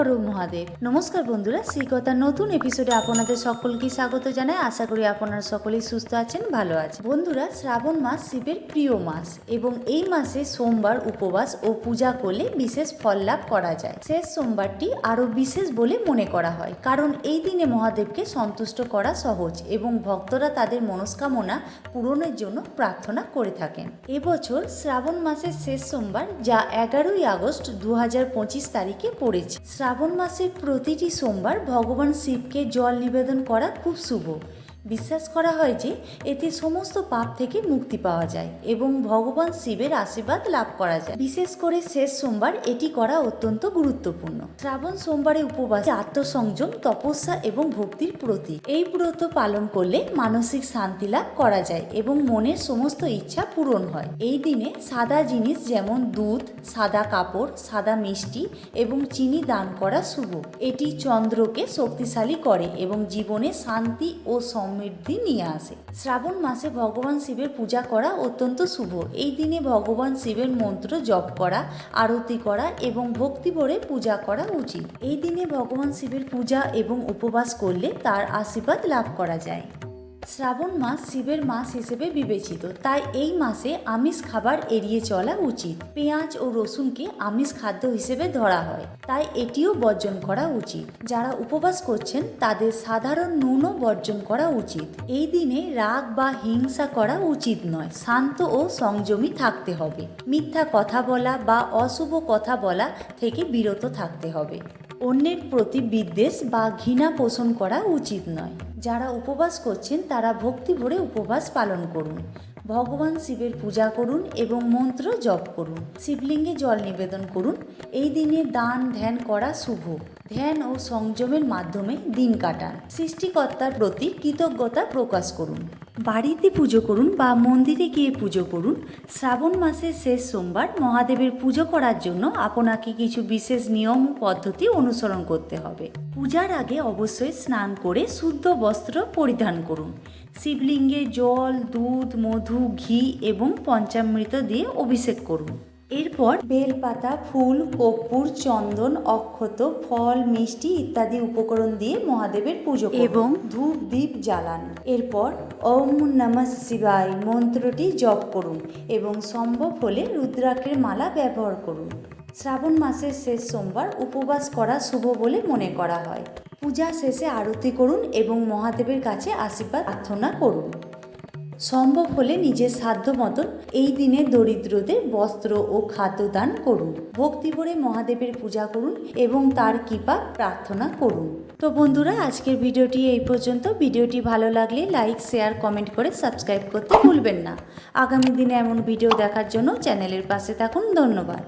হর মহাদেব। নমস্কার বন্ধুরা, শ্রীকথার নতুন এপিসোডে আপনাদের সকলকে স্বাগত জানাই। আশা করি আপনারা সকলেই সুস্থ আছেন, ভালো আছেন। বন্ধুরা, শ্রাবণ মাস শিবের প্রিয় মাস এবং এই মাসে সোমবার উপবাস ও পূজা করলে বিশেষ ফল লাভ করা যায়। শেষ সোমবারটি আরও বিশেষ বলে মনে করা হয়। কারণ এই দিনে মহাদেবকে সন্তুষ্ট করা সহজ এবং ভক্তরা তাদের মনস্কামনা পূরণের জন্য প্রার্থনা করে থাকেন। এবছর শ্রাবণ মাসের শেষ সোমবার, যা এগারোই আগস্ট দু হাজার পঁচিশ তারিখে পড়েছে। মাসের প্রতিটি সোমবার ভগবান শিবকে জল নিবেদন করা খুব শুভ। বিশ্বাস করা হয় যে এতে সমস্ত পাপ থেকে মুক্তি পাওয়া যায় এবং ভগবান শিবের আশীর্বাদ লাভ করা যায়। বিশেষ করে শেষ সোমবার এটি করা অত্যন্ত গুরুত্বপূর্ণ। শ্রাবণ সোমবারে উপবাস, আত্মসংযম, তপস্যা এবং ভক্তির প্রতীক। এই ব্রত পালন করলে মানসিক শান্তি লাভ করা যায় এবং মনের সমস্ত ইচ্ছা পূরণ হয়। এই দিনে সাদা জিনিস যেমন দুধ, সাদা কাপড়, সাদা মিষ্টি এবং চিনি দান করা শুভ। এটি চন্দ্রকে শক্তিশালী করে এবং জীবনে শান্তি ও সমৃদ্ধি নিয়ে আসে। শ্রাবণ মাসে ভগবান শিবের পূজা করা অত্যন্ত শুভ। এই দিনে ভগবান শিবের মন্ত্র জপ করা, আরতি করা এবং ভক্তি ভরে পূজা করা উচিত। এই দিনে ভগবান শিবের পূজা এবং উপবাস করলে তার আশীর্বাদ লাভ করা যায়। শ্রাবণ মাস শিবের মাস হিসেবে বিবেচিত। তাই এই মাসে আমিষ খাবার এড়িয়ে চলা উচিত। পেঁয়াজ ও রসুনকে আমিষ খাদ্য হিসেবে ধরা হয়। তাই এটিও বর্জন করা উচিত। যারা উপবাস করছেন, তাদের সাধারণ নুনও বর্জন করা উচিত। এই দিনে রাগ বা হিংসা করা উচিত নয়। শান্ত ও সংযমী থাকতে হবে। মিথ্যা কথা বলা বা অশুভ কথা বলা থেকে বিরত থাকতে হবে। অন্যের প্রতি বিদ্বেষ বা ঘৃণা পোষণ করা উচিত নয়। যারা উপবাস করছেন, তারা ভক্তি ভরে উপবাস পালন করুন। ভগবান শিবের পূজা করুন এবং মন্ত্র জপ করুন। শিবলিঙ্গে জল নিবেদন করুন। এই দিনে দান ধ্যান করা শুভ। ধ্যান ও সংযমের মাধ্যমে দিন কাটান। সৃষ্টিকর্তার প্রতি কৃতজ্ঞতা প্রকাশ করুন। বাড়িতে পুজো করুন বা মন্দিরে গিয়ে পুজো করুন, শ্রাবণ মাসের শেষ সোমবার মহাদেবের পুজো করার জন্য আপনাকে কিছু বিশেষ নিয়ম ও পদ্ধতি অনুসরণ করতে হবে। পূজার আগে অবশ্যই স্নান করে শুদ্ধ বস্ত্র পরিধান করুন। শিবলিঙ্গে জল, দুধ, মধু, ঘি এবং পঞ্চামৃত দিয়ে অভিষেক করুন। এরপর বেলপাতা ফুল কর্পূর চন্দন অক্ষত ফল মিষ্টি ইত্যাদি উপকরণ দিয়ে মহাদেবের পুজো এবং ধূপ দীপ জ্বালান। এরপর ওম নমঃ শিবায় মন্ত্রটি জপ করুন এবং সম্ভব হলে রুদ্রাক্ষের মালা ব্যবহার করুন। শ্রাবণ মাসের শেষ সোমবার উপবাস করা শুভ বলে মনে করা হয়। পূজা শেষে আরতি করুন এবং মহাদেবের কাছে আশীর্বাদ প্রার্থনা করুন। সম্ভব হলে নিজের সাধ্য মতন এই দিনে দরিদ্রদের বস্ত্র ও খাদ্য দান করুন। ভক্তি ভরে মহাদেবের পূজা করুন এবং তার কৃপা প্রার্থনা করুন। তো বন্ধুরা, আজকের ভিডিওটি এই পর্যন্ত। ভিডিওটি ভালো লাগলে লাইক, শেয়ার, কমেন্ট করে সাবস্ক্রাইব করতে ভুলবেন না। আগামী দিনে এমন ভিডিও দেখার জন্য চ্যানেলের পাশে থাকুন। ধন্যবাদ।